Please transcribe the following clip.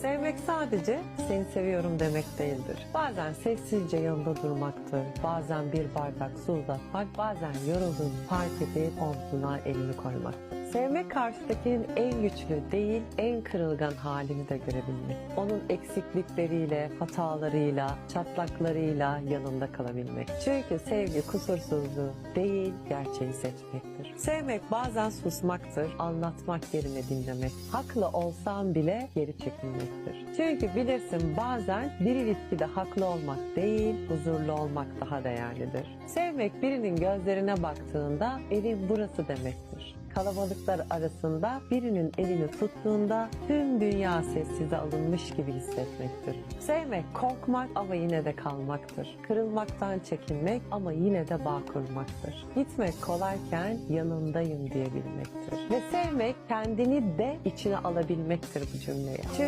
Sevmek sadece seni seviyorum demek değildir. Bazen sessizce yanında durmaktır. Bazen bir bardak su uzatmak, bazen yorulduğunu fark edip omzuna elini koymaktır. Sevmek karşıdakinin en güçlü değil, en kırılgan halini de görebilmek. Onun eksiklikleriyle, hatalarıyla, çatlaklarıyla yanında kalabilmek. Çünkü sevgi kusursuzluğu değil, gerçeği seçmektir. Sevmek bazen susmaktır, anlatmak yerine dinlemek. Haklı olsam bile geri çekilmektir. Çünkü bilirsin bazen bir ilişkide haklı olmak değil, huzurlu olmak daha değerlidir. Sevmek birinin gözlerine baktığında evin burası demektir kalabalıklar arasında birinin elini tuttuğunda tüm dünya sessize alınmış gibi hissetmektir. Sevmek korkmak ama yine de kalmaktır. Kırılmaktan çekinmek ama yine de bağ kurmaktır. Gitmek kolayken yanındayım diyebilmektir. Ve sevmek kendini de içine alabilmektir bu cümleye. Çünkü